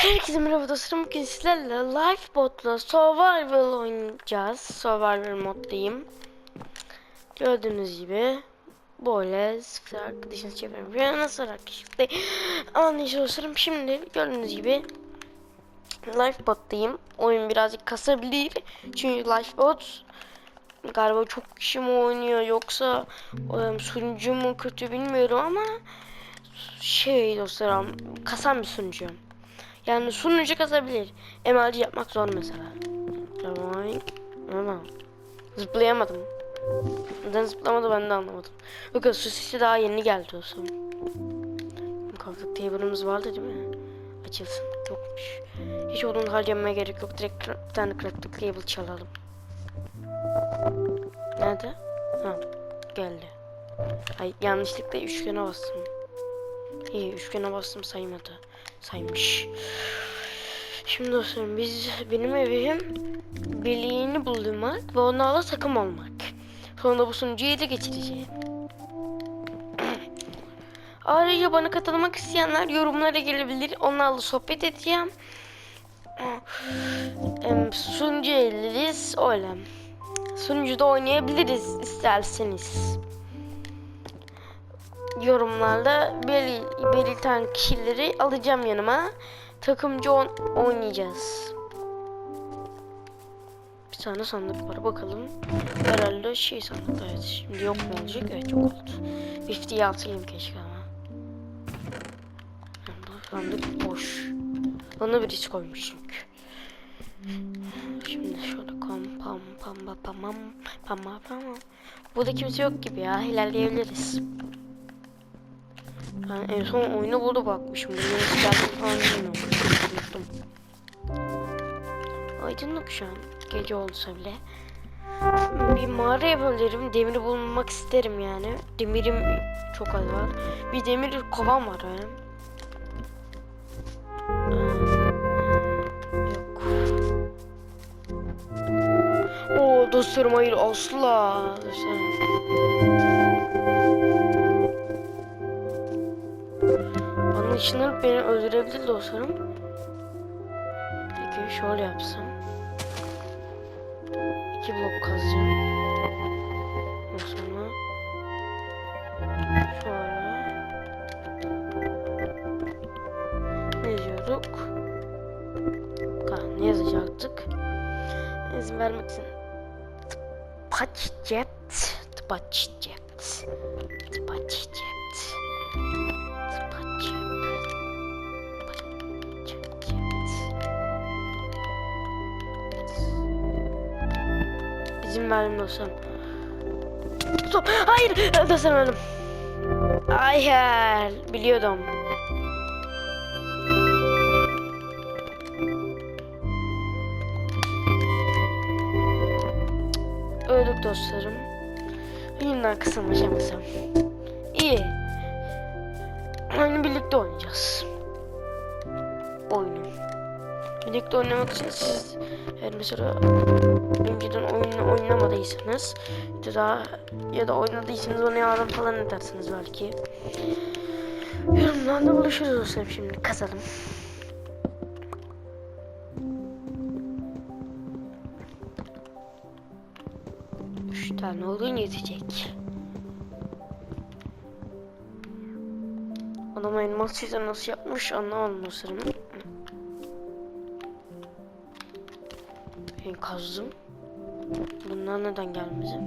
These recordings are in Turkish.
Herkese merhaba dostlarım. Bugün sizlerle Lifebot'la Survival oynayacağız. Survival moddayım. Gördüğünüz gibi böyle sıfır arkadaşınız çevirin. Nasıl arkadaşlıkta anlayıcı dostlarım. Şimdi gördüğünüz gibi Lifebot'tayım. Oyun birazcık kasabilir. Çünkü Lifebot galiba çok kişi mi oynuyor yoksa um, sunucu mu kötü bilmiyorum ama şey dostlarım kasan bir sunucu. Yani sunucu kasabilir. MLG yapmak zor mesela. Tamam. Ama zıplayamadım. Neden zıplamadı ben de anlamadım. Bakın su sesi daha yeni geldi olsun. Crafting table'ımız vardı değil mi? Açılsın. Yokmuş. Hiç odun harcamaya gerek yok. Direkt bir tane crafting table çalalım. Nerede? Ha, geldi. Ay yanlışlıkla üçgene bastım. İyi üçgene bastım saymadı. Saymış. Şimdi dostlarım biz benim evim birliğini bulmak ve onlarla takım olmak. Sonra bu sunucuyu ele geçireceğim. Ayrıca bana katılmak isteyenler yorumlara gelebilir. Onlarla sohbet edeceğim. Sunucu eleriz öyle. Sunucuda oynayabiliriz isterseniz yorumlarda bel belirten kişileri alacağım yanıma. Takımcı on oynayacağız. Bir tane sandık var bakalım. Herhalde şey sandık evet. Şimdi yok mu olacak? Evet yok oldu. Biftiyi atayım keşke ama. Bu sandık boş. Bana birisi koymuş çünkü. Şimdi şöyle kom pam pam pam pam pam pam pam. Burada kimse yok gibi ya. ilerleyebiliriz. Ben en son oyunu burada bakmışım. Bunu geldi falan bilmiyorum. Aydınlık şu an. Gece olsa bile. Bir mağara yapabilirim. Demiri bulmak isterim yani. Demirim çok az var. Bir demir kovam var benim. Yok. Oo dostlarım hayır asla. Işınlanıp beni öldürebilir dostlarım. Peki şöyle yapsam. İki blok kazacağım. Sonra şöyle. Ne diyorduk? Ha, ne yazacaktık? İzin vermek için. Tıpaçcet. Tıpaçcet. Tıpaçcet. İzin verdim dostum. Stop. Hayır. Dostum öldüm. Hayır. Biliyordum. Öldük dostlarım. Yeniden kısılmışamasam. İyi. Oyunu birlikte oynayacağız. Oyunu. Birlikte oynamak için siz eğer mesela önceden oyunu oynamadıysanız ya da ya da oynadıysanız bana yardım falan edersiniz belki. Yorumlarda buluşuruz dostlarım şimdi kazalım. Üç tane odun yetecek. Adam elmas çizer nasıl yapmış anlamadım dostlarım. Kazdım. Bunlar neden gelmedi?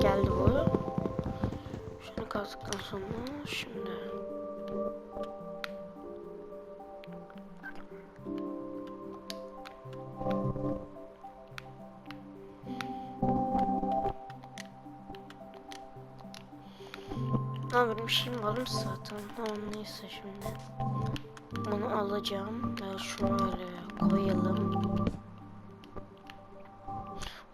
Geldi bu. Şunu kazdıktan sonra şimdi. Ha benim şeyim varmış zaten. Tamam neyse şimdi. Bunu alacağım. Ve şöyle koyalım.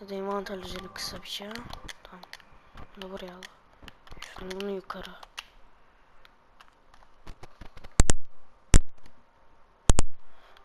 Hadi envanter üzerine kısa bir şey. Tamam. Bunu buraya al. Şunu bunu yukarı.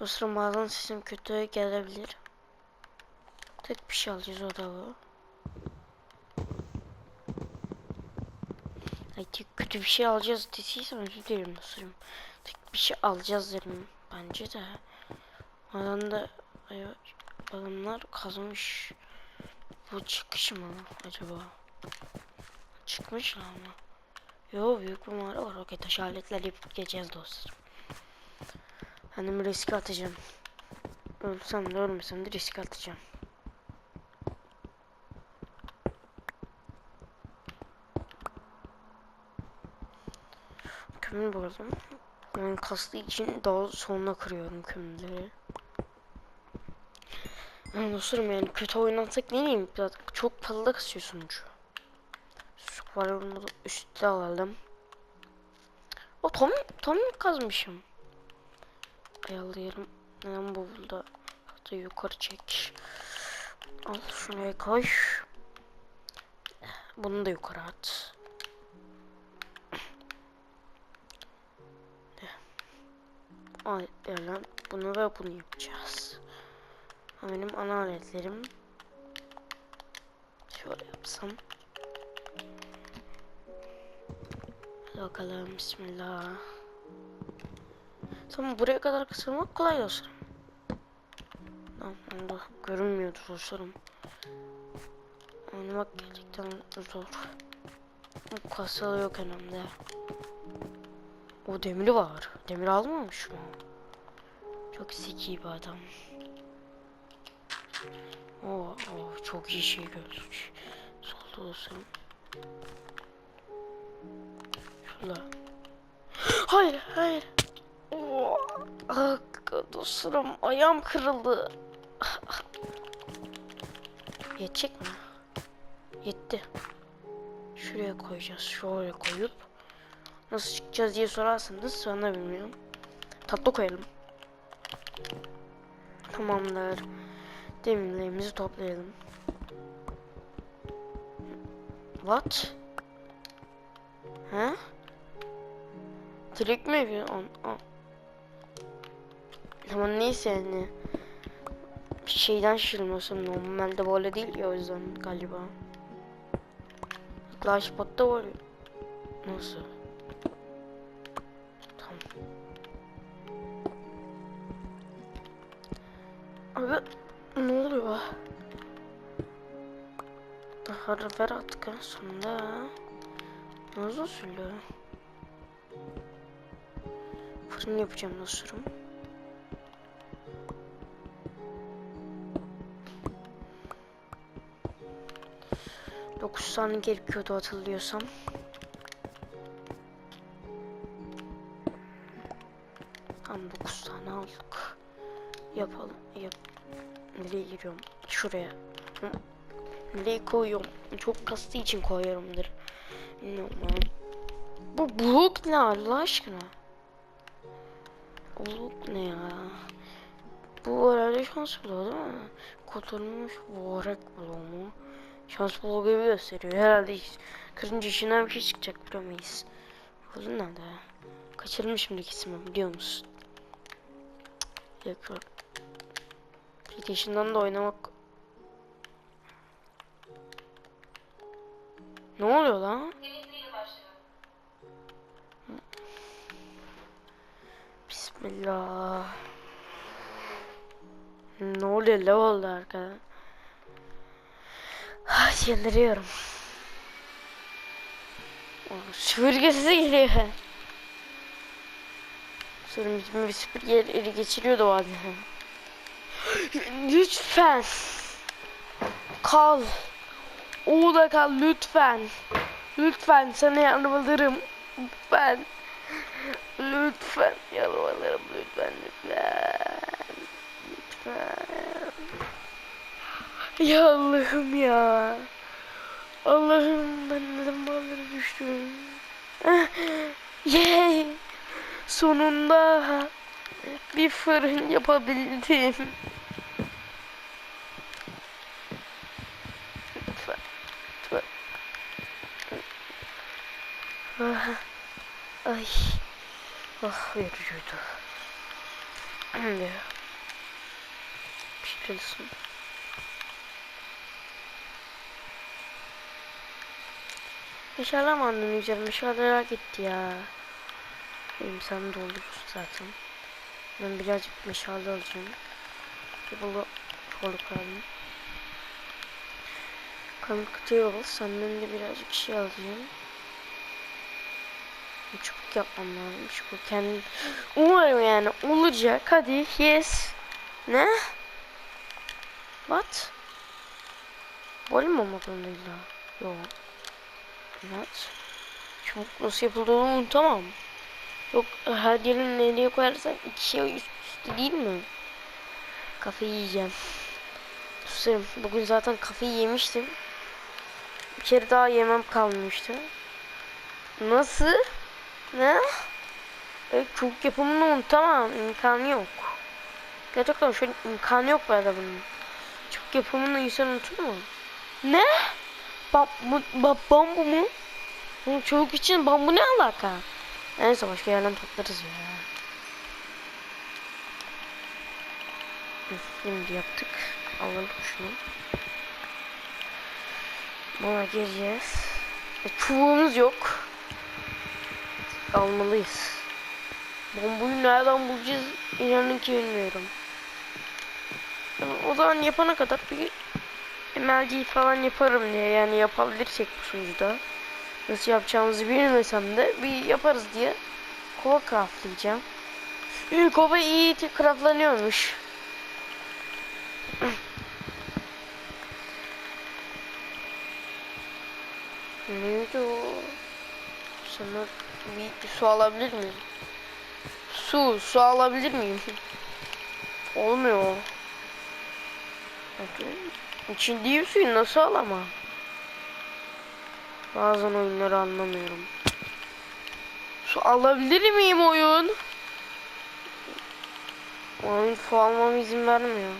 Dostlarım bazen sesim kötü gelebilir. Tek bir şey alacağız o da bu. Ay kötü bir şey alacağız dediysem özür dilerim. Tek bir şey alacağız dedim. Bence de. Adam da adamlar kazmış. Bu çıkış mı acaba? Çıkmışlar mı? Yo büyük bir mağara var. Okey taş aletler yapıp geleceğiz dostlarım. Kendimi riske atacağım. Ölsem de ölmesem de riske atacağım. Kömür buldum. Ben kastığı için daha sonuna kırıyorum kömürleri. Yani yani kötü oynatsak ne diyeyim çok fazla kasıyor sonucu. Şu varımı üstte alalım. O tam tam kazmışım. Ayarlayalım. Neden bu burada? Hatta yukarı çek. Al şuraya koy. Bunu da yukarı at. Aletlerle bunu ve bunu yapacağız. Ha, Benim ana aletlerim. Şöyle yapsam. Hadi bakalım bismillah. Tamam buraya kadar kısılmak kolay dostlarım. Tamam Allah görünmüyordu dostlarım. Oynamak gerçekten zor. Bu kasalı yok önümde. O demiri var. Demir almamış mı? Çok zeki bir adam. Oo, oo, çok iyi şey gördük. Solda dostlarım. Şurada. Hayır, hayır. Oo, ah, dostlarım ayağım kırıldı. Yetecek mi? Yetti. Şuraya koyacağız. Şöyle koyup nasıl çıkacağız diye sorarsanız ben de bilmiyorum. Tatlı koyalım. Tamamdır. Demirlerimizi toplayalım. What? He? Direkt mi yapıyorsun? An- Tamam neyse yani. Şeyden şişirmiyorsun normalde böyle değil ya o yüzden galiba. Flashpot'ta var ya. Nasıl? En sonunda. Nasıl usulü? Fırın yapacağım dostlarım. Dokuz tane gerekiyordu hatırlıyorsam. Tamam 9 tane aldık. Yapalım. Yap. Nereye giriyorum? Şuraya. Hı. Nereye koyuyorum? Çok kastığı için koyuyorumdur. Bilmiyorum ben. Bu blok ne Allah aşkına? Blok ne ya? Bu herhalde şans bloğu değil mi? Kurtulmuş Warek bloğu mu? Şans bloğu gibi gösteriyor. Herhalde hiç, kırınca işinden bir şey çıkacak bilemeyiz. Bu nerede? Kaçırmışım ikisini biliyor musun? Tekrar. PlayStation'dan da oynamak. Ne oluyor lan? Bismillah. Ne oluyor la oldu arkada? Ah, Siniriyorum. Süpürge sesi geliyor. Bizim bir süpürge eli geçiriyordu halde. Lütfen. Kal. Orada kal lütfen. Lütfen sana yalvarırım. Lütfen. Lütfen yalvarırım lütfen lütfen. Lütfen. Ya Allah'ım ya. Allah'ım ben neden bağlara düştüm. Yay. Sonunda bir fırın yapabildim. Lütfen. Lütfen. Ah, ay. Ah yorucuydu. Şimdi. Pişirilsin. Mi aldın güzel? Meşaleler gitti ya. Benim sen doldurursun zaten. Ben birazcık meşale alacağım. Bir bulu bulu koyalım. Kanıtıyor senden de birazcık şey alacağım. Çubuk yapmam lazım. Çubuk kendim. Umarım yani olacak. Hadi yes. Ne? What? Mi olmak zorunda illa? Yok. Evet. Çubuk nasıl yapıldığını unutamam. Yok her yerin nereye koyarsan iki şey üst üste değil mi? Kafayı yiyeceğim. Susarım. Bugün zaten kafayı yemiştim. Bir kere daha yemem kalmıştı. Nasıl? Ne? Evet, çok yapımını unutamam. İmkanı yok. Gerçekten şöyle imkanı yok böyle bunun. Çok yapımını insan unutur mu? Ne? Bab bab bambu mu? Bu çocuk için bambu ne alaka? Neyse başka yerden toplarız ya. Şimdi yaptık. Alalım şunu. Buna gireceğiz. E, çubuğumuz yok. Almalıyız. Bombayı nereden bulacağız inanın ki bilmiyorum. O zaman yapana kadar bir MLG falan yaparım diye yani yapabilirsek bu sunucuda. Nasıl yapacağımızı bilmesem de bir yaparız diye kova craftlayacağım. Çünkü kova iyi craftlanıyormuş. Neydi o? Sana bir su alabilir miyim? Su, su alabilir miyim? Olmuyor. İçindiği suyu nasıl alamam? Bazen oyunları anlamıyorum. Su alabilir miyim oyun? Oyun su almama izin vermiyor.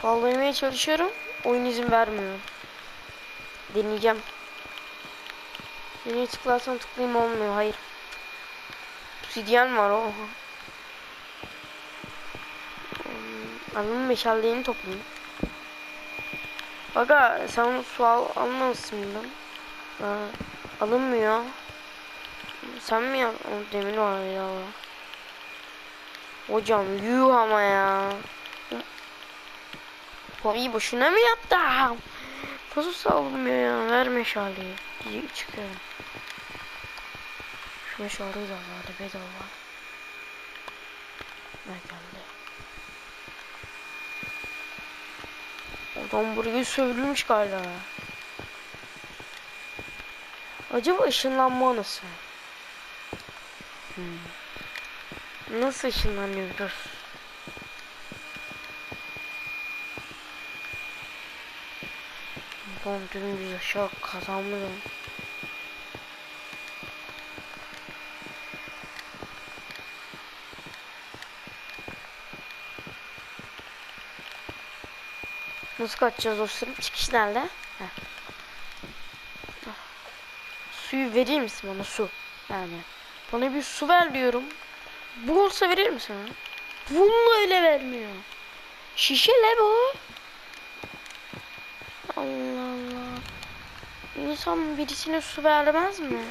Su almaya çalışıyorum. Oyun izin vermiyor. Deneyeceğim. Nereye tıklarsam tıklayayım olmuyor. Hayır. Obsidyen var o. Hmm, Adamın meşallerini toplayayım. Aga sen su al. Ha, alınmıyor. Sen mi yap? O demir var ya. Hocam yuh ama ya. Parayı boşuna mı yaptım? Nasıl sağlamıyor ya? Ver meşaleyi. Diye çıkıyorum. Şu meşaleyi de vardı bedava. Ne geldi? Adam buraya sövülmüş galiba. Acaba ışınlanma nasıl? Hmm. Nasıl ışınlanıyoruz? Tamam dümdüz aşağı kazanmıyorum. Nasıl kaçacağız dostlarım? Çıkış nerede? Suyu verir misin bana su? Yani. Bana bir su ver diyorum. Bu olsa verir misin? ha? Bunu öyle vermiyor. Şişele bu. Allah Allah. İnsan birisine su vermez mi?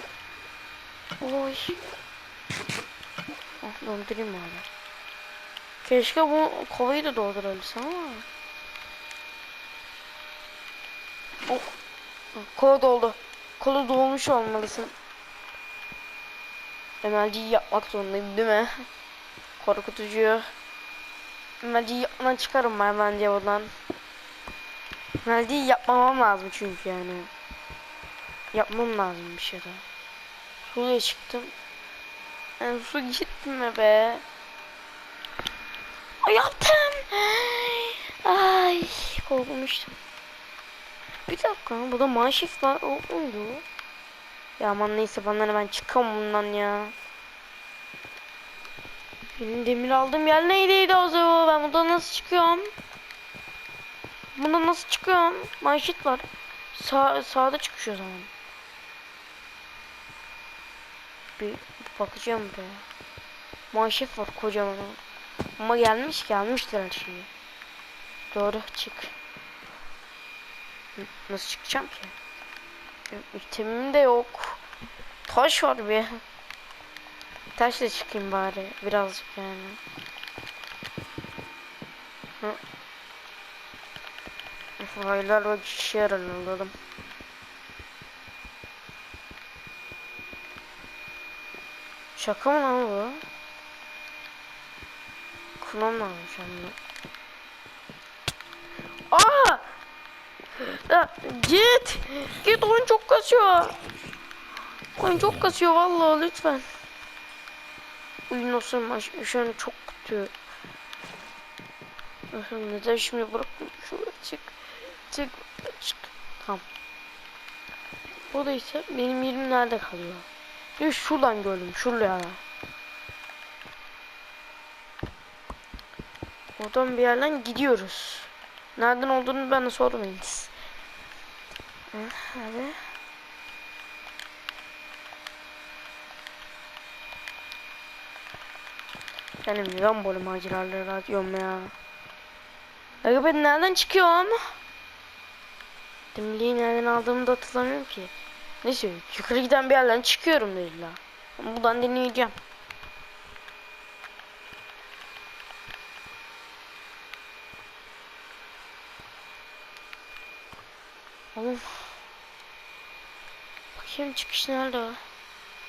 Oy. Ah doldurayım abi. Keşke bu kovayı da doldurabilsem ama. Oh. Kova doldu. Kolu dolmuş olmalısın. MLG'yi yapmak zorundayım değil mi? Korkutucu. MLG'yi yapmadan çıkarım ben bence buradan. MLG'yi yapmamam lazım çünkü yani. Yapmam lazım bir şeyler. Suya çıktım. Yani su gitme be. Ay yaptım. Ay korkmuştum. Bir dakika burada manşif var. O muydu? Ya aman neyse bana ben çıkamam bundan ya. Benim demir aldığım yer neydiydi o zaman? Ben buradan nasıl çıkıyorum? Bundan nasıl çıkıyorum? Manşet var. Sağ, sağda çıkıyor o zaman. Bir bakacağım be. Manşet var kocaman. Ama gelmiş gelmiştir her şeyi. Doğru çık. Nasıl çıkacağım ki? itemim de yok. Taş var bir. Taşla çıkayım bari birazcık yani. Hı. Faylar ve kişi aranıldım. Şaka mı lan bu? Kulağım almış hem Aa! Ya, git! Git oyun çok kasıyor. Oyun çok kasıyor vallahi lütfen. Oyun olsun baş şu an çok kötü. Neden şimdi bıraktım şuraya çık. Çık. Çık. Tamam. Bu da ise benim yerim nerede kalıyor? Bir şuradan gördüm. Şuraya. Oradan bir yerden gidiyoruz. Nereden olduğunu bana sormayınız. Hadi. Benim neden böyle maceraları atıyorum ya? Aga ben nereden çıkıyorum? Dimliği nereden aldığımı da hatırlamıyorum ki. Neyse yukarı giden bir yerden çıkıyorum dediler. Buradan deneyeceğim. Oğlum. Bakayım çıkış nerede?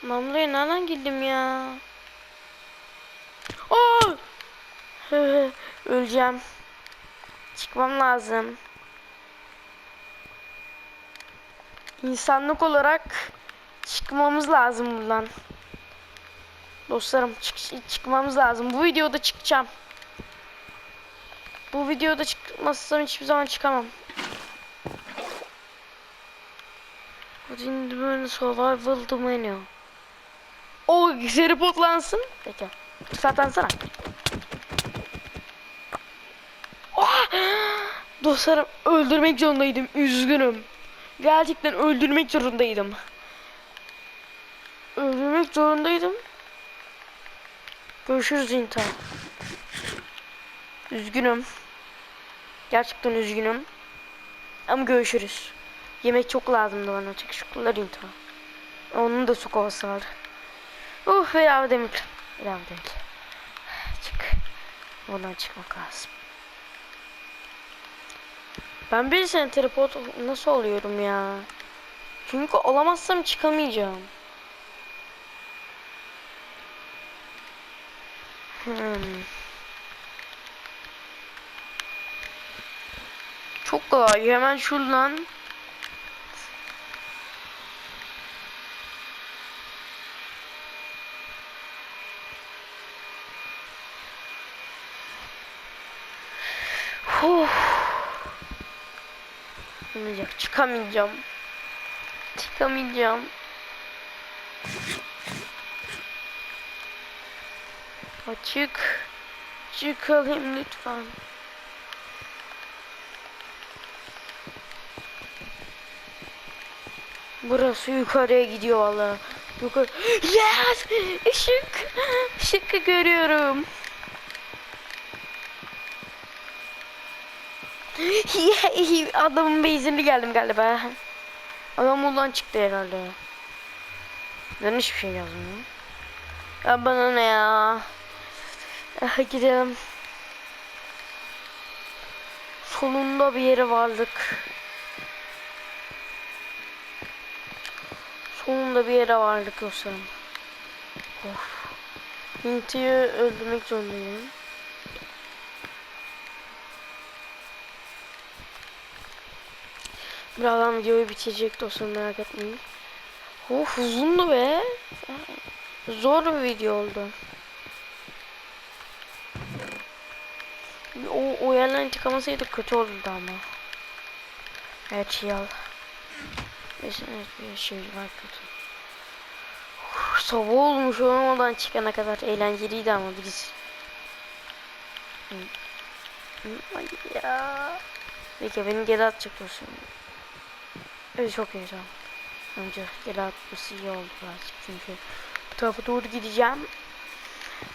Ben buraya nereden girdim ya? Aa! Öleceğim. Çıkmam lazım. İnsanlık olarak çıkmamız lazım buradan. Dostlarım çık çıkmamız lazım. Bu videoda çıkacağım. Bu videoda çıkmazsam hiçbir zaman çıkamam. Şimdi böyle survival domino. O seri potlansın. Peki. Fırsatlensana. Oh! Dostlarım öldürmek zorundaydım. Üzgünüm. Gerçekten öldürmek zorundaydım. Öldürmek zorundaydım. Görüşürüz intihar. Üzgünüm. Gerçekten üzgünüm. Ama görüşürüz. Yemek çok lazımdı bana. Teşekkürler intihar. Onun da su kovası var. Uh demir. İlave demir. Çık. Buradan çıkmak lazım. Ben bir sene teleport nasıl oluyorum ya? Çünkü olamazsam çıkamayacağım. Hmm. Çok kolay. Hemen şuradan Çıkamayacağım. Çıkamayacağım. Çıkamayacağım. Açık. Çıkalım lütfen. Burası yukarıya gidiyor valla. Yukarı. Yes! Işık. Işık görüyorum. Adamın beyzini geldim galiba. Adam buradan çıktı herhalde. Ben hiçbir şey yazmıyorum. Ya bana ne ya? Ah, gidelim. Sonunda bir yere vardık. Sonunda bir yere vardık dostlarım. Of. Hinti'yi öldürmek zorundayım. Birazdan videoyu bitirecek dostum merak etmeyin. Of uzundu be. Zor bir video oldu. O, o yerden çıkamasaydık kötü olurdu ama. Evet şey al. Bir şey var kötü. Uf, sabah olmuş olmadan çıkana kadar eğlenceliydi ama biz. Ay ya. Peki beni geri atacak dostum. Evet çok tamam. Önce geri iyi oldu birazcık çünkü bu tarafa doğru gideceğim.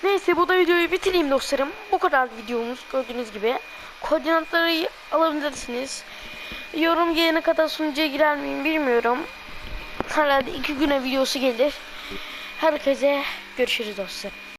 Neyse bu da videoyu bitireyim dostlarım. Bu kadar videomuz gördüğünüz gibi. Koordinatları alabilirsiniz. Yorum gelene kadar sunucuya girer miyim bilmiyorum. Herhalde iki güne videosu gelir. Herkese görüşürüz dostlar.